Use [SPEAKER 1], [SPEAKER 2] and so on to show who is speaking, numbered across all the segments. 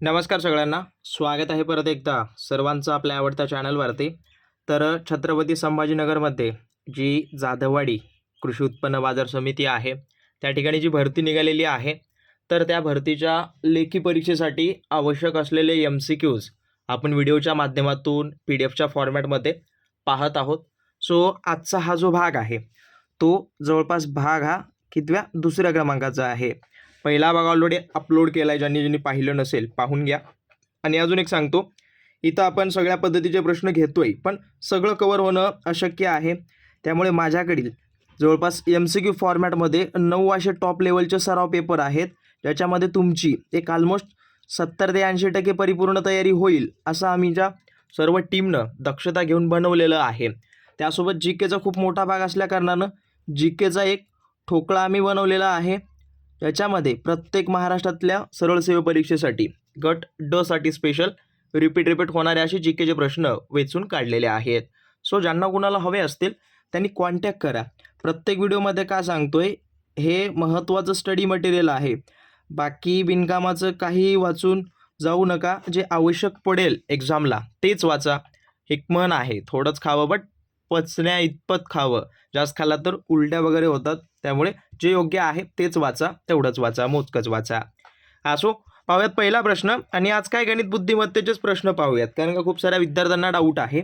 [SPEAKER 1] नमस्कार सगळ्यांना. स्वागत आहे परत एकदा सर्वांचं आपल्या आवडत्या चॅनलवरती. तर छत्रपती संभाजीनगरमध्ये जी जाधववाडी कृषी उत्पन्न बाजार समिती आहे त्या ठिकाणी जी भरती निघालेली आहे तर त्या भरतीच्या लेखी परीक्षेसाठी आवश्यक असलेले एम सी क्यूज आपण व्हिडिओच्या माध्यमातून पी डी एफच्या फॉर्मॅटमध्ये पाहत आहोत. सो आजचा हा जो भाग आहे तो जवळपास भाग हा कितव्या? दुसऱ्या क्रमांकाचा आहे. पहिला भाग ऑलरेडी अपलोड केला आहे ज्यांनी ज्यांनी पाहिलं नसेल पाहून घ्या. आणि अजून एक सांगतो इथं आपण सगळ्या पद्धतीचे प्रश्न घेतोय पण सगळं कवर होणं अशक्य आहे. त्यामुळे माझ्याकडील जवळपास एम सी क्यू फॉर्मॅटमध्ये नऊ असे टॉप लेवलचे सराव पेपर आहेत ज्याच्यामध्ये तुमची एक ऑलमोस्ट सत्तर ते ऐंशी टक्के परिपूर्ण तयारी होईल असं आम्ही ज्या सर्व टीमनं दक्षता घेऊन बनवलेलं आहे. त्यासोबत जी केचा खूप मोठा भाग असल्याकारणानं जी केचा एक ठोकळा आम्ही बनवलेला आहे. याच्यामध्ये प्रत्येक महाराष्ट्रातल्या सरळ सेवा परीक्षेसाठी गट ड साठी स्पेशल रिपीट रिपीट होणारे असे जी केचे प्रश्न वेचून काढलेले आहेत. सो ज्यांना कुणाला हवे असतील त्यांनी कॉन्टॅक्ट करा. प्रत्येक व्हिडिओमध्ये का सांगतोय हे महत्त्वाचं स्टडी मटेरियल आहे. बाकी बिनकामाचं काही वाचून जाऊ नका. जे आवश्यक पडेल एक्झामला तेच वाचा. एक मन आहे थोडंच खावं बट पचण्या इतपत खावं. जास्त खाल्ला तर उलट्या वगैरे होतात. त्यामुळे जे योग्य आहे तेच वाचा तेवढंच वाचा मोजकंच वाचा. असो पाहूयात पहिला प्रश्न आणि आज काय गणित बुद्धिमत्तेचेच प्रश्न पाहूयात कारण का खूप साऱ्या विद्यार्थ्यांना डाऊट आहे.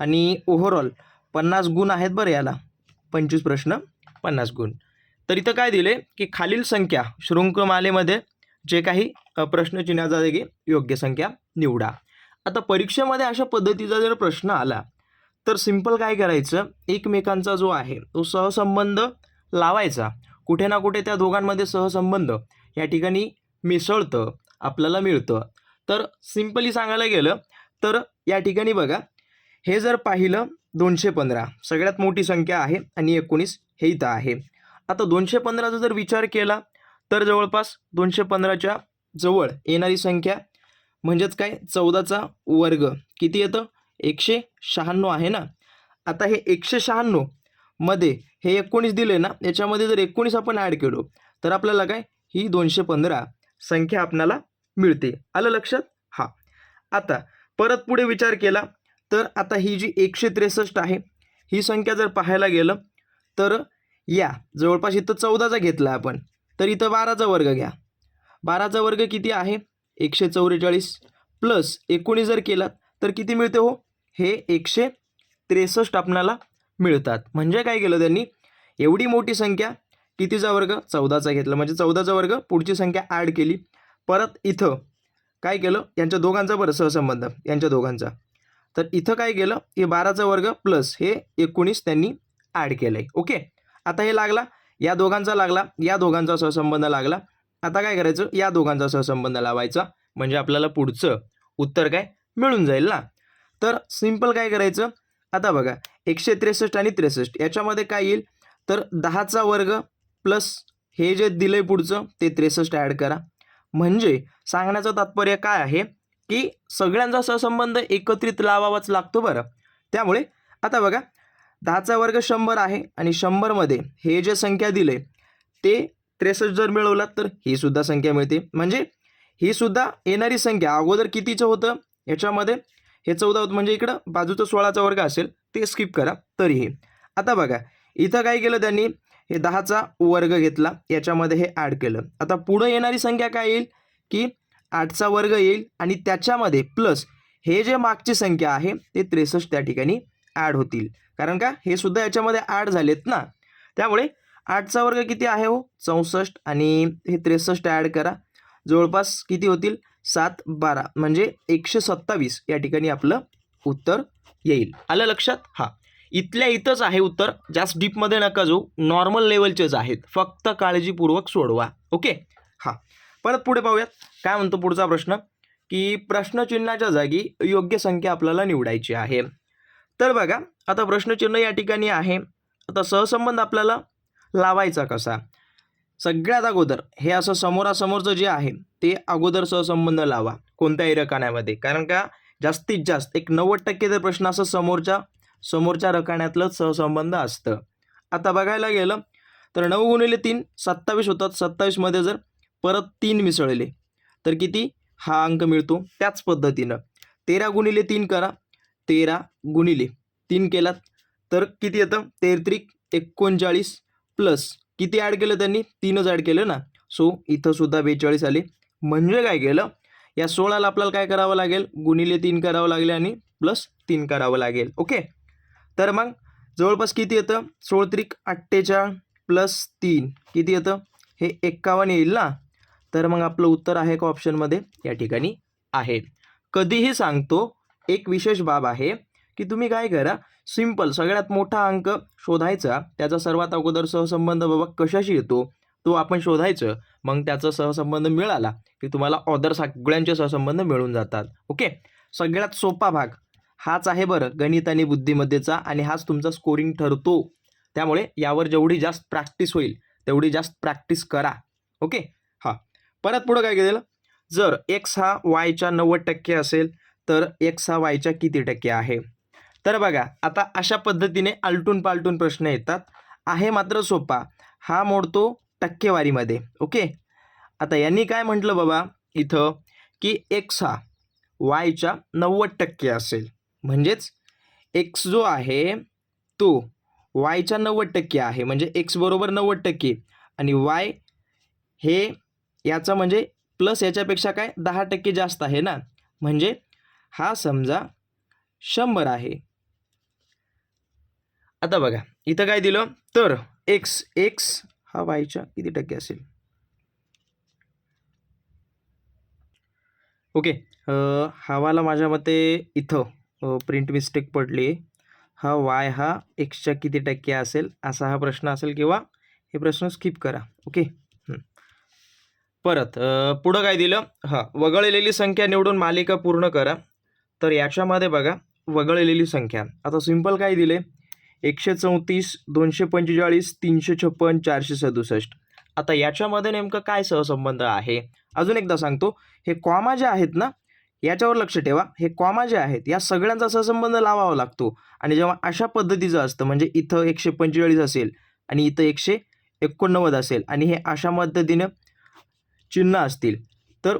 [SPEAKER 1] आणि ओव्हरऑल पन्नास गुण आहेत बरं याला. पंचवीस प्रश्न पन्नास गुण. तर इथं काय दिले की खालील संख्या शृंखमालेमध्ये जे काही प्रश्न प्रश्नचिन्हाचा जागी योग्य संख्या निवडा. आता परीक्षेमध्ये अशा पद्धतीचा जर प्रश्न आला तर सिंपल काय करायचं? एकमेकांचा जो आहे तो सहसंबंध लावायचा. कुठे ना कुठे त्या दोघांमध्ये सहसंबंध या ठिकाणी मिसळतं आपल्याला मिळतं. तर सिम्पली सांगायला गेलं तर या ठिकाणी बघा हे जर पाहिलं दोनशे पंधरा सगळ्यात मोठी संख्या आहे आणि एकोणीस हे इथं आहे. आता दोनशे पंधराचा जर विचार केला तर जवळपास दोनशे पंधराच्या जवळ येणारी संख्या म्हणजेच काय? चौदाचा वर्ग. किती येतं? एकशे शहाण्णव आहे ना? आता हे एकशे शहाण्णवमध्ये हे एकोणीस दिले ना याच्यामध्ये जर एकोणीस आपण ॲड केलो तर आपल्याला काय? ही दोनशे पंधरा संख्या आपणाला मिळते. आलं लक्षात? हा. आता परत पुढे विचार केला तर आता ही जी एकशे त्रेसष्ट आहे ही संख्या जर पाहायला गेलं तर या जवळपास इथं चौदाचा घेतला आपण तर इथं बाराचा वर्ग घ्या. बाराचा वर्ग किती आहे? एकशे चौवेचाळीस प्लस एकोणीस जर केलात तर किती मिळते हो? हे एकशे त्रेसष्ट आपणाला मिळतात. म्हणजे काय केलं त्यांनी? एवढी मोठी संख्या कितीचा वर्ग? चौदाचा घेतला. म्हणजे चौदाचा वर्ग पुढची संख्या ॲड केली. परत इथं काय केलं? यांच्या दोघांचा बरं सहसंबंध. यांच्या दोघांचा. तर इथं काय केलं? हे बाराचा वर्ग प्लस हे एकोणीस त्यांनी ॲड केलं आहे ओके आता हे लागला. या दोघांचा लागला. या दोघांचा सहसंबंध लागला. आता काय करायचं? या दोघांचा सहसंबंध लावायचा. म्हणजे आपल्याला पुढचं उत्तर काय? मिळून जाईल ना? तर सिंपल काय करायचं? आता बघा. एकशे त्रेसष्ट आणि त्रेसष्ट. याच्यामध्ये काय येईल? तर दहाचा वर्ग प्लस हे जे दिलं आहे पुढचं ते त्रेसष्ट ॲड करा. म्हणजे सांगण्याचं तात्पर्य काय आहे? की सगळ्यांचा सहसंबंध एकत्रित लावावाच लागतो बरं. त्यामुळे आता बघा दहाचा वर्ग शंभर आहे आणि शंभरमध्ये हे जे संख्या दिले ते त्रेसष्ट जर मिळवलात तर ही सुद्धा संख्या मिळते. म्हणजे ही सुद्धा येणारी संख्या अगोदर कितीचं होतं? याच्यामध्ये हे चौदा होतं. म्हणजे इकडं बाजूचं सोळाचा वर्ग असेल ते स्किप करा. तरीही आता बघा इथं काय केलं त्यांनी? हे दहाचा वर्ग घेतला. याच्यामध्ये हे ॲड केलं. आता पुढं येणारी संख्या काय येईल? की आठचा वर्ग येईल आणि त्याच्यामध्ये प्लस हे जे मागची संख्या आहे ते त्रेसष्ट त्या ठिकाणी ॲड होतील. कारण का? हे सुद्धा याच्यामध्ये ॲड झालेत ना? त्यामुळे आठचा वर्ग किती आहे हो? चौसष्ट आणि हे त्रेसष्ट ॲड करा. जवळपास किती होतील? सात बारा. म्हणजे एकशे सत्तावीस या ठिकाणी आपलं उत्तर येईल. आलं लक्षात? हां. इथल्या इथंच आहे उत्तर. जास्त डीपमध्ये नका जाऊ. नॉर्मल लेवलचेच आहेत. फक्त काळजीपूर्वक सोडवा. ओके हां. परत पुढे पाहूयात. काय म्हणतो पुढचा प्रश्न? की प्रश्नचिन्हाच्या जागी योग्य संख्या आपल्याला निवडायची आहे. तर बघा आता प्रश्नचिन्ह या ठिकाणी आहे. आता सहसंबंध आपल्याला लावायचा कसा? सगळ्यात अगोदर हे असं समोरासमोरचं जे आहे ते अगोदर सहसंबंध लावा. कोणत्याही रकान्यामध्ये. कारण का? जास्तीत जास्त एक नव्वद टक्के जर प्रश्न असं समोरच्या समोरच्या रकान्यातलं सहसंबंध असतं. आता बघायला गेलं तर नऊ गुणिले तीन सत्तावीस होतात. सत्तावीसमध्ये जर परत तीन मिसळले तर किती? हा अंक मिळतो त्याच पद्धतीनं. तेरा गुणिले तीन करा. तेरा गुणिले तीन केलात तर किती येतं? तेरत्रिक एकोणचाळीस प्लस. किती ॲड केलं त्यांनी? तीनच ॲड केलं ना. सो इथं सुद्धा बेचाळीस आले. म्हणजे काय केलं? या सोळाला आपल्याला काय करावं लागेल? गुणिले तीन करावं लागेल आणि प्लस तीन करावं लागेल. ओके? तर मग जवळपास किती येतं? सोळ त्रिक अठ्ठेचाळ प्लस तीन. किती येतं? हे एक्कावन्न येईल ना? तर मग आपलं उत्तर आहे का ऑप्शनमध्ये? या ठिकाणी आहे. कधीही सांगतो एक विशेष बाब आहे की तुम्ही काय करा सिंपल सगळ्यात मोठा अंक शोधायचा. त्याचा सर्वात अगोदर सहसंबंध बाबा कशाशी येतो? तो आपण शोधायचं. मग त्याचा सहसंबंध मिळाला की तुम्हाला ऑदर सगळ्यांचे सहसंबंध मिळून जातात. ओके? सगळ्यात सोपा भाग. हाच आहे बरं गणित आणि बुद्धिमत्तेचा आणि हाच तुमचा स्कोरिंग ठरतो. त्यामुळे यावर जेवढी जास्त प्रॅक्टिस होईल तेवढी जास्त प्रॅक्टिस करा. ओके हां. परत पुढं काय केलेलं? जर एक्स हा वायच्या नव्वद टक्के असेल तर एक्स हा वायच्या किती टक्के आहे? तर बघा आता अशा पद्धतीने आलटून पालटून प्रश्न येतात. आहे मात्र सोपा. हा मोडतो टक्केवारीमध्ये. ओके आता यांनी काय म्हटलं बाबा? इथं की एक्स हा वायच्या नव्वद टक्के असेल. म्हणजेच एक्स जो आहे तो वायच्या नव्वद टक्के आहे. म्हणजे एक्स बरोबर नव्वद टक्के. आणि वाय हे याचा म्हणजे प्लस याच्यापेक्षा काय? दहा टक्के जास्त आहे ना? म्हणजे हा समजा शंभर आहे. आता बघा इथं काय दिलं? तर एक्स एक्स हा वायच्या किती टक्के असेल? ओके हवाला माझ्या मते इथं प्रिंट मिस्टेक पडली. हा वाय हा एक्सच्या किती टक्के असेल असा हा प्रश्न असेल किंवा हे प्रश्न स्किप करा. ओके परत पुढं काय दिलं? हां वगळलेली संख्या निवडून मालिका पूर्ण करा. तर याच्यामध्ये बघा वगळलेली संख्या. आता सिंपल काय दिले? एकशे चौतीस दोनशे पंचेचाळीस तीनशे छप्पन चारशे सदुसष्ट. आता याच्यामध्ये नेमकं काय सहसंबंध आहे? अजून एकदा सांगतो. हे कॉमा जे आहेत ना याच्यावर लक्ष ठेवा. हे कॉमा जे आहेत या सगळ्यांचा सहसंबंध लावावा लागतो. आणि जेव्हा अशा पद्धतीचं असतं म्हणजे इथं एकशे पंचेचाळीस असेल आणि इथं एकशे एकोणनव्वद असेल आणि हे अशा पद्धतीनं चिन्ह असतील. तर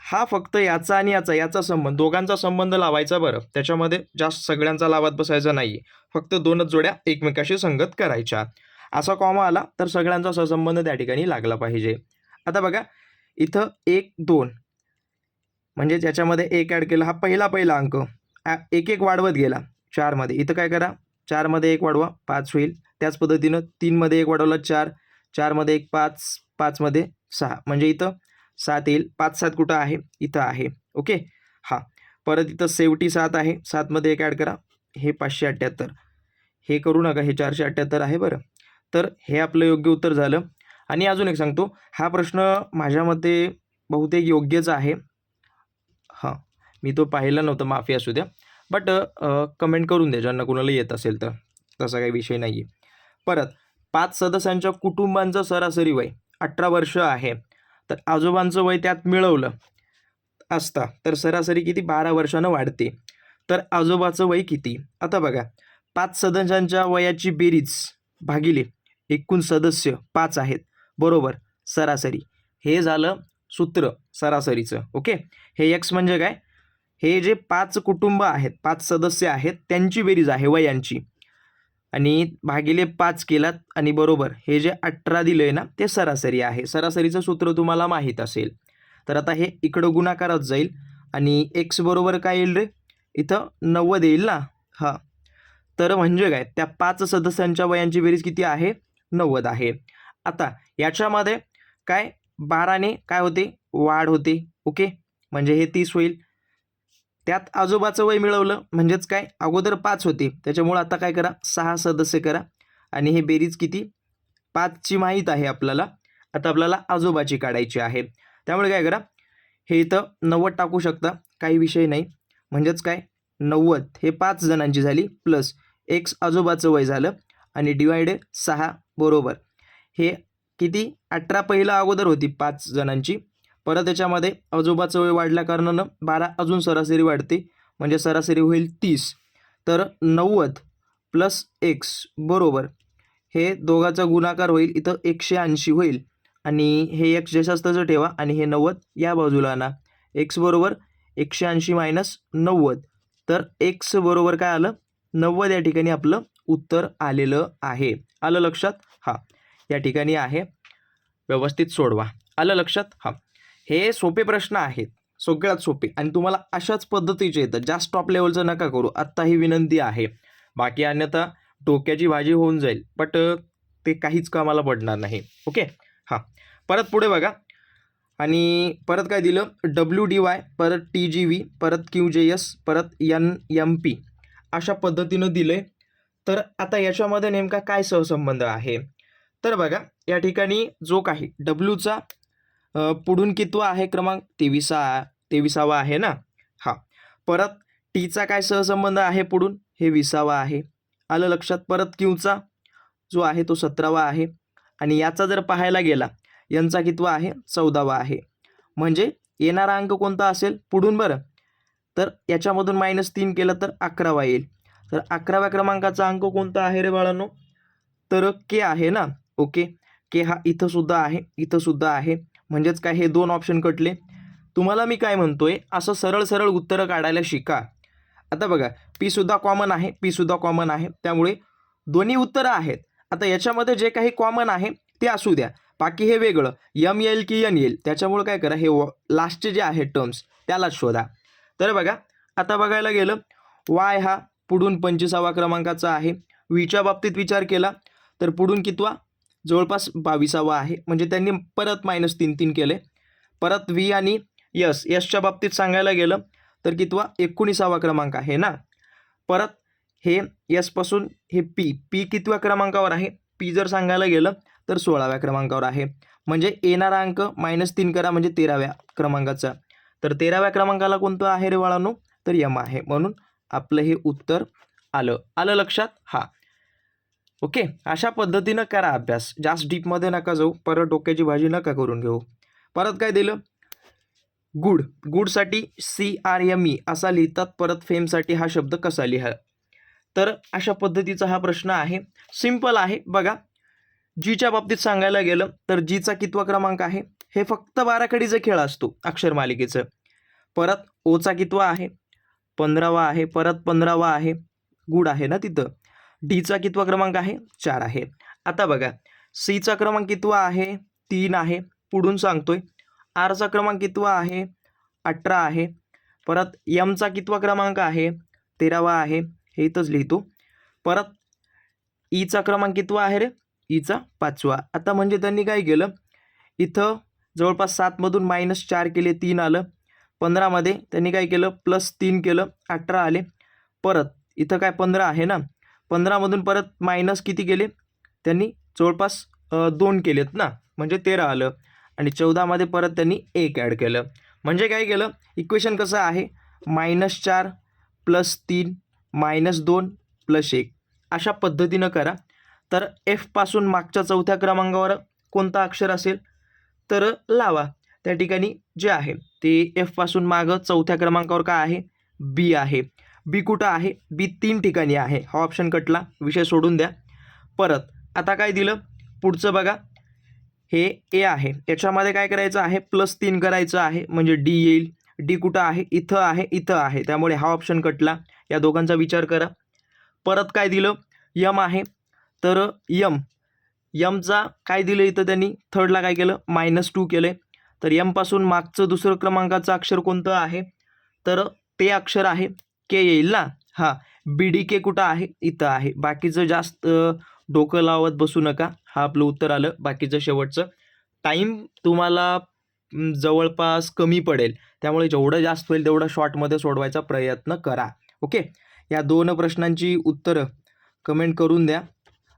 [SPEAKER 1] हा फक्त याचा आणि याचा याचा संबंध दोघांचा संबंध लावायचा बरं. त्याच्यामध्ये जास्त सगळ्यांचा लावत बसायचा नाही फक्त दोनच जोड्या एकमेकाशी संगत करायच्या. असा कॉमा आला तर सगळ्यांचा सहसंबंध त्या ठिकाणी लागला पाहिजे. आता बघा इथं एक दोन म्हणजे त्याच्यामध्ये एक ॲड केला हा पहिला पहिला अंक. एक एक वाढवत गेला. चारमध्ये. इथं काय करा? चारमध्ये एक वाढवा. पाच होईल. त्याच पद्धतीनं तीनमध्ये एक वाढवला चार. चारमध्ये एक पाच. पाचमध्ये सहा. म्हणजे इथं सात येईल. पाच सात कुठं आहे? इथं आहे. ओके? हां. परत इथं सेवटी सात आहे. सातमध्ये एक ॲड करा. हे पाचशे अठ्ठ्याहत्तर. हे करू नका. हे चारशे अठ्ठ्याहत्तर आहे बरं. तर हे आपलं योग्य उत्तर झालं. आणि अजून एक सांगतो. हा प्रश्न माझ्या मते बहुतेक योग्यच आहे. हां. मी तो पाहिला नव्हता माफी असू द्या. बट कमेंट करून द्या ज्यांना कुणाला येत असेल तर. तसा काही विषय नाही आहे परत पाच सदस्यांच्या कुटुंबांचं सरासरी वय अठरा वर्ष आहे. तर आजोबांचं वय त्यात मिळवलं असता तर सरासरी किती? बारा वर्षानं वाढते. तर आजोबाचं वय किती? आता बघा पाच सदस्यांच्या वयाची बेरीज भागिले एकूण सदस्य पाच आहेत. बरोबर सरासरी. हे झालं सूत्र सरासरीचं ओके हे एक्स म्हणजे काय? हे जे पाच कुटुंब आहेत पाच सदस्य आहेत त्यांची बेरीज आहे वयांची. आणि भागिले पाच केलात आणि बरोबर हे जे अठरा दिलं आहे ना ते सरासरी आहे. सरासरीचं सूत्र तुम्हाला माहीत असेल. तर आता हे इकडं गुणाकारात जाईल आणि एक्स बरोबर काय येईल रे? इथं नव्वद येईल ना? हां. तर म्हणजे काय? त्या पाच सदस्यांच्या वयांची बेरीज किती आहे? नव्वद आहे. आता याच्यामध्ये काय? बाराने काय होते? वाढ होते. ओके? म्हणजे हे तीस होईल. त्यात आजोबाचं वय मिळवलं. म्हणजेच काय? अगोदर पाच होते. त्याच्यामुळं आता काय करा? सहा सदस्य करा. आणि हे बेरीज किती? पाचची माहीत आहे आपल्याला. आता आपल्याला आजोबाची काढायची आहे. त्यामुळे काय करा? हे इथं नव्वद टाकू शकता. काही विषय नाही. म्हणजेच काय? नव्वद. हे पाच जणांची झाली. प्लस एक्स आजोबाचं वय झालं. आणि डिवायडेड सहा. बरोबर. हे किती? अठरा पहिला अगोदर होती पाच जणांची. परत त्याच्यामध्ये आजोबाचं वय वाढल्या कारणानं बारा अजून सरासरी वाढते. म्हणजे सरासरी होईल तीस. तर नव्वद प्लस एक्स बरोबर. हे दोघाचा गुणाकार होईल. इथं एकशे ऐंशी होईल. आणि हे एक जशाच ठेवा आणि हे नव्वद या बाजूला आणा. एक्स बरोबर एकशे ऐंशी मायनस नव्वद. तर एक्स बरोबर काय आलं? नव्वद या ठिकाणी आपलं उत्तर आलेलं आहे. आलं लक्षात? हां. या ठिकाणी आहे. व्यवस्थित सोडवा. आलं लक्षात? हां. हे सोपे प्रश्न आहेत. सगळ्यात सोपे. आणि तुम्हाला अशाच पद्धतीचे येतं. जास्त टॉप लेवलचं नका करू. आत्ता ही विनंती आहे. बाकी अन्यथा डोक्याची भाजी होऊन जाईल. बट ते काहीच कामाला पडणार नाही. ओके? हां. परत पुढे बघा. आणि परत काय दिलं? डब्ल्यू डी वाय परत टी जी व्ही परत क्यू जे एस परत एन एम पी अशा पद्धतीनं दिलं आहे तर आता याच्यामध्ये नेमका काय सहसंबंध आहे? तर बघा या ठिकाणी जो काही डब्ल्यूचा पुढून कितवा आहे क्रमांक तेविसा तेविसावा आहे ना? हां. परत टीचा काय सहसंबंध आहे पुढून हे विसावा आहे. आलं लक्षात? परत क्यूचा जो आहे तो सतरावा आहे. आणि याचा जर पाहायला गेला यांचा कितवा आहे? चौदावा आहे. म्हणजे येणारा अंक कोणता असेल? पुढून बरं. तर याच्यामधून मायनस तीन केलं तर अकरावा येईल. तर अकराव्या क्रमांकाचा अंक कोणता आहे रे बाळांनो? तर के आहे ना? ओके? के हा इथंसुद्धा आहे इथंसुद्धा आहे. म्हणजेच काय हे दोन ऑप्शन कटले. तुम्हाला मी काय म्हणतो आहे असं सरळ सरळ उत्तरं काढायला शिका. आता बघा पीसुद्धा कॉमन आहे पीसुद्धा कॉमन आहे. त्यामुळे दोन्ही उत्तरं आहेत. आता याच्यामध्ये जे काही कॉमन आहे ते असू द्या. बाकी हे वेगळं. यम येईल की यन येईल. त्याच्यामुळे काय करा हे लास्टचे जे आहे टर्म्स त्यालाच शोधा. तर बघा आता बघायला गेलं वाय हा पुढून पंचवीसावा क्रमांकाचा आहे. वीच्या बाबतीत विचार केला तर पुढून कितवा? जवळपास बावीसावा आहे. म्हणजे त्यांनी परत मायनस तीन तीन केले. परत व्ही आणि यस यसच्या बाबतीत सांगायला गेलं तर कितवा? एकोणीसावा क्रमांक आहे ना? परत हे यसपासून हे पी पी कितव्या क्रमांकावर आहे? पी जर सांगायला गेलं तर सोळाव्या क्रमांकावर आहे. म्हणजे येणारा अंक मायनस तीन करा म्हणजे तेराव्या क्रमांकाचा. तर तेराव्या क्रमांकाला कोणतं आहे रे बाळांनो? तर यम आहे. म्हणून आपलं हे उत्तर आलं. आलं लक्षात? हां. ओके? अशा पद्धतीनं करा अभ्यास. जास्त डीपमध्ये नका जाऊ. परत डोक्याची भाजी नका करून घेऊ. परत काय दिलं? गुड. गुडसाठी सी आर एम ई असा लिहितात. परत फेमसाठी हा शब्द कसा लिहा? तर अशा पद्धतीचा हा प्रश्न आहे. सिंपल आहे. बघा. जीच्या बाबतीत सांगायला गेलं तर जीचा कितवा क्रमांक आहे? हे फक्त बाराखडीचा खेळ असतो. अक्षर मालिकेचं. परत ओचा कितवा आहे? पंधरावा आहे. परत पंधरावा आहे. गुड आहे ना तिथं? डीचा कितवा क्रमांक आहे? चार आहे. आता बघा. सीचा क्रमांक कितवा आहे? तीन आहे. पुढून सांगतोय. आरचा क्रमांक कितवा आहे? अठरा आहे. परत यमचा कितवा क्रमांक आहे? तेरावा आहे. हे इथंच लिहितो. परत ईचा क्रमांक कितवा आहे रे? ईचा पाचवा. आता म्हणजे त्यांनी काय केलं? इथं जवळपास सातमधून मायनस चार केले तीन आलं. पंधरामध्ये त्यांनी काय केलं? प्लस तीन केलं अठरा आले. परत इथं काय पंधरा आहे ना? पंधरामधून परत मायनस किती केले? त्यांनी जवळपास दोन केलेत ना? म्हणजे तेरा आलं. आणि चौदामध्ये परत त्यांनी एक ॲड केलं. म्हणजे काय केलं? इक्वेशन कसं आहे? मायनस चार प्लस तीन मायनस दोन प्लस एक. अशा पद्धतीनं करा. तर एफपासून मागच्या चौथ्या क्रमांकावर कोणता अक्षर असेल? तर लावा. त्या ठिकाणी जे आहे ते एफपासून मागं चौथ्या क्रमांकावर काय आहे? बी आहे. बी कुठं आहे? बी तीन ठिकाणी आहे. हा ऑप्शन कटला विषय सोडून द्या. परत आता काय दिलं? पुढचं बघा. हे ए आहे. याच्यामध्ये काय करायचं आहे? प्लस तीन करायचं आहे. म्हणजे डी येईल. डी कुठं आहे? इथं आहे. इथं आहे. त्यामुळे हा ऑप्शन कटला या दोघांचा विचार करा. परत काय दिलं? यम आहे. तर यम यमचा काय दिलं इथं त्यांनी? थर्डला काय केलं? मायनस टू केलं आहे तर यमपासून मागचं दुसरं क्रमांकाचं अक्षर कोणतं आहे? तर ते अक्षर आहे के येईल ना? हां. बी डी के कुठं आहे? इथं आहे. बाकीचं जास्त डोकं लावत बसू नका. हा आपलं उत्तर आलं. बाकीचं शेवटचं. टाईम तुम्हाला जवळपास कमी पडेल. त्यामुळे जेवढं जास्त होईल तेवढं शॉर्टमध्ये सोडवायचा प्रयत्न करा. ओके या दोन प्रश्नांची उत्तरं कमेंट करून द्या.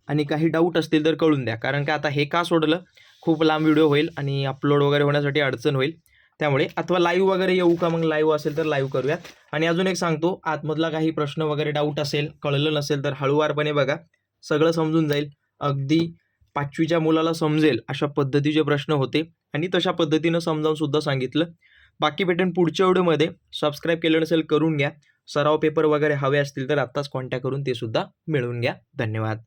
[SPEAKER 1] आणि काही डाऊट असतील तर कळून द्या. कारण का आता हे का सोडलं? खूप लांब व्हिडिओ होईल आणि अपलोड वगैरे होण्यासाठी अडचण होईल. त्यामुळे अथवा लाईव्ह वगैरे येऊ का मग लाईव्ह असेल तर लाईव्ह करूयात. आणि अजून एक सांगतो आतमधला काही प्रश्न वगैरे डाऊट असेल कळलं नसेल तर हळूवारपणे बघा. सगळं समजून जाईल. अगदी पाचवीच्या मुलाला समजेल अशा पद्धतीचे प्रश्न होते. आणि तशा पद्धतीनं समजावून सुद्धा सांगितलं. बाकी भेटेन पुढच्या व्हिडिओमध्ये. सबस्क्राईब केलं नसेल करून घ्या. सराव पेपर वगैरे हवे असतील तर आत्ताच कॉन्टॅक्ट करून ते सुद्धा मिळवून घ्या. धन्यवाद.